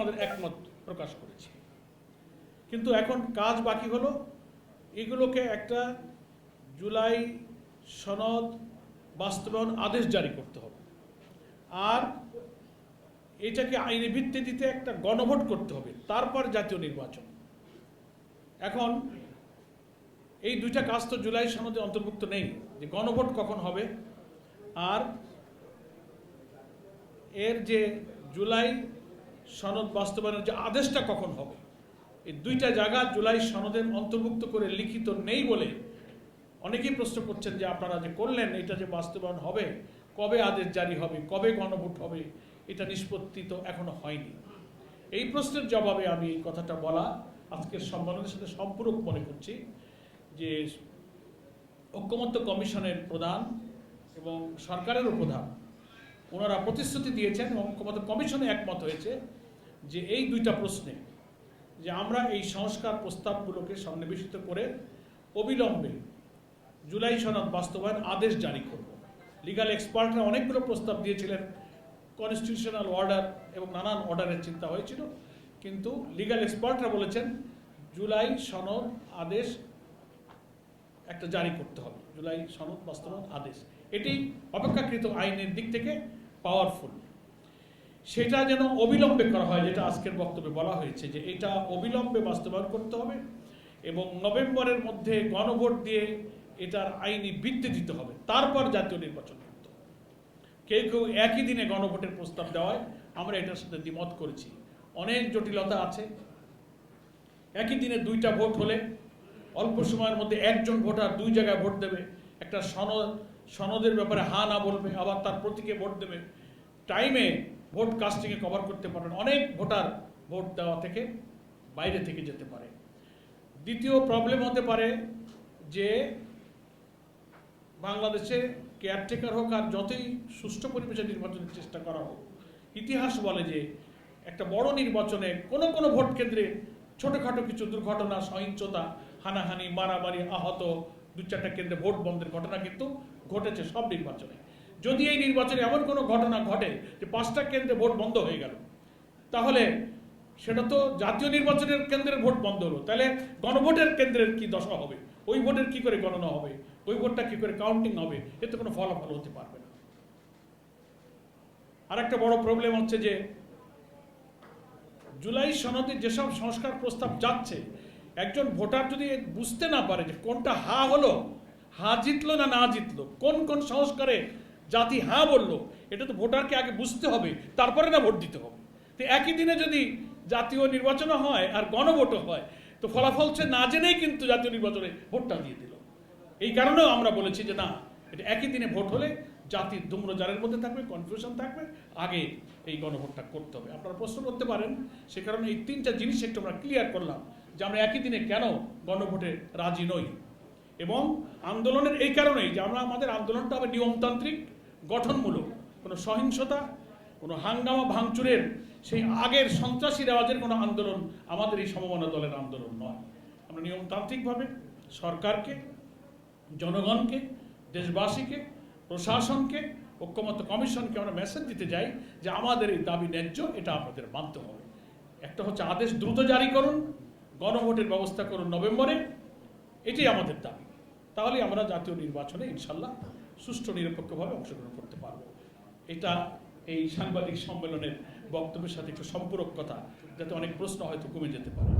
আমাদের একমত প্রকাশ করেছি। কিন্তু এখন কাজ বাকি হলো, এগুলোকে একটা জুলাই সনদ বাস্তবায়ন আদেশ জারি করতে হবে। আর এটাকে আইনি ভিত্তি দিতে একটা গণভোট করতে হবে, তারপর জাতীয় নির্বাচন। এখন এই দুইটা কাজ তো জুলাই সনদে অন্তর্ভুক্ত নেই, যে গণভোট কখন হবে, আর এর যে জুলাই সনদ বাস্তবায়নের যে আদেশটা কখন হবে? এই দুইটা জায়গা জুলাই সনদের অন্তর্ভুক্ত করে লিখিত নেই বলে অনেকেই প্রশ্ন করছেন যে আপনারা যে করলেন, এটা যে বাস্তবায়ন হবে, কবে আদেশ জারি হবে, কবে গণভোট হবে, এটা নিষ্পত্তি তো এখনও হয়নি। এই প্রশ্নের জবাবে আমি এই কথাটা বলা আজকের সম্মেলনের সাথে সম্পূরক মনে করছি যে ঐক্যমত্য কমিশনের প্রধান এবং সরকারেরও প্রধান, ওনারা প্রতিশ্রুতি দিয়েছেন এবং ঐক্যমত্য কমিশনে একমত হয়েছে যে এই দুইটা প্রশ্নে যে আমরা এই সংস্কার প্রস্তাবগুলোকে সন্নিবেশিত করে অবিলম্বে জুলাই সনদ বাস্তবায়ন আদেশ জারি করব। লিগাল এক্সপার্টরা অনেকগুলো প্রস্তাব দিয়েছিলেন কনস্টিটিউশনাল অর্ডার এবং নানান অর্ডারের চিন্তা হয়েছিল। কিন্তু লিগাল এক্সপার্টরা বলেছেন, জুলাই সনদ আদেশ একটা জারি করতে হবে। জুলাই সনদ বাস্তবায়ন আদেশ। এটি অপেক্ষাকৃত আইনের দিক থেকে পাওয়ারফুল সেটা যেন অবিলম্বে করা হয়, যেটা আজকের বক্তব্যে বলা হয়েছে, যে এটা অবিলম্বে বাস্তবায়ন করতে হবে এবং নভেম্বরের মধ্যে গণভোট দিয়ে এটার আইনি ভিত্তি দিতে হবে, তারপর জাতীয় নির্বাচন করতে হবে। কেউ কেউ একই দিনে গণভোটের প্রস্তাব দেওয়ায় আমরা এটার সাথে দ্বিমত করেছি। অনেক জটিলতা আছে। একই দিনে দুইটা ভোট হলে অল্প সময়ের মধ্যে একজন ভোটার দুই জায়গায় ভোট দেবে, একটা সনদ, সনদের ব্যাপারে হা না বলবে, আবার তার প্রতীকে ভোট দেবে। টাইমে ভোট কাস্টিংয়ে কভার করতে পারবেন অনেক ভোটার ভোট দেওয়া থেকে বাইরে থেকে যেতে পারে। দ্বিতীয় প্রবলেম হতে পারে যে বাংলাদেশে কেয়ারটেকার হোক আর যতই সুষ্ঠু পরিবেশে নির্বাচনের চেষ্টা করা হোক, ইতিহাস বলে যে একটা বড় নির্বাচনে কোনো কোনো ভোট কেন্দ্রে ছোটোখাটো কিছু দুর্ঘটনা, সহিংসতা, হানাহানি, মারামারি, আহত দু চারটা কেন্দ্রে ভোট বন্ধের ঘটনা কিন্তু ঘটেছে সব নির্বাচনে। যদি এই নির্বাচনে এমন কোনো ঘটনা ঘটে যে পাঁচটা কেন্দ্রে ভোট বন্ধ হয়ে গেল, তাহলে সেটা তো জাতীয় নির্বাচনের কেন্দ্রের ভোট বন্ধ হলো। তাহলে গণভোটের কেন্দ্রের কি দশা হবে? ওই ভোটের কি করে গণনা হবে? ওই ভোটটা কি করে কাউন্টিং হবে? এতে কোনো ফলাফল হতে পারবে না। আর একটা বড় প্রবলেম হচ্ছে যে জুলাই সনদে যেসব সংস্কার প্রস্তাব যাচ্ছে, একজন ভোটার যদি বুঝতে না পারে যে কোনটা হা হলো, হা জিতলো না না জিতলো, কোন কোন সংস্কারে জাতি হ্যাঁ বলল, এটা তো ভোটারকে আগে বুঝতে হবে, তারপরে না ভোট দিতে হবে। তো একই দিনে যদি জাতীয় নির্বাচনও হয় আর গণভোটও হয়, তো ফলাফল সে না জেনেই কিন্তু জাতীয় নির্বাচনে ভোটটা দিয়ে দিল। এই কারণেও আমরা বলেছি যে না, এটা একই দিনে ভোট হলে জাতির ধূম্রজারের মধ্যে থাকবে কনফিউশন থাকবে, আগে এই গণভোটটা করতে হবে। আপনারা প্রশ্ন করতে পারেন, সে কারণে এই তিনটা জিনিস একটু আমরা ক্লিয়ার করলাম যে আমরা একই দিনে কেন গণভোটে রাজি নই। এবং আন্দোলনের এই কারণেই যে আমরা, আমাদের আন্দোলনটা হবে নিয়মতান্ত্রিক গঠনমূলক, কোনো সহিংসতা, কোনো হাঙ্গামা ভাঙচুরের সেই আগের সন্ত্রাসী রেওয়াজের কোনো আন্দোলন আমাদের এই সমমনা দলের আন্দোলন নয়। আমরা নিয়মতান্ত্রিকভাবে সরকারকে, জনগণকে, দেশবাসীকে, প্রশাসনকে ঐক্যমত্য কমিশনকে আমরা মেসেজ দিতে যাই যে আমাদের এই দাবি ন্যায্য, এটা আপনাদের মানতে হবে। একটা হচ্ছে আদেশ দ্রুত জারি করুন, গণভোটের ব্যবস্থা করুন নভেম্বরে, এটাই আমাদের দাবি। তাহলে আমরা জাতীয় নির্বাচনে ইনশাল্লাহ সুষ্ঠু নিরপেক্ষভাবে অংশগ্রহণ করতে পারব। এটা এই সাংবাদিক সম্মেলনের বক্তব্যের সাথে একটু সম্পূরক কথা, যাতে অনেক প্রশ্ন হয়তো কমে যেতে পারে।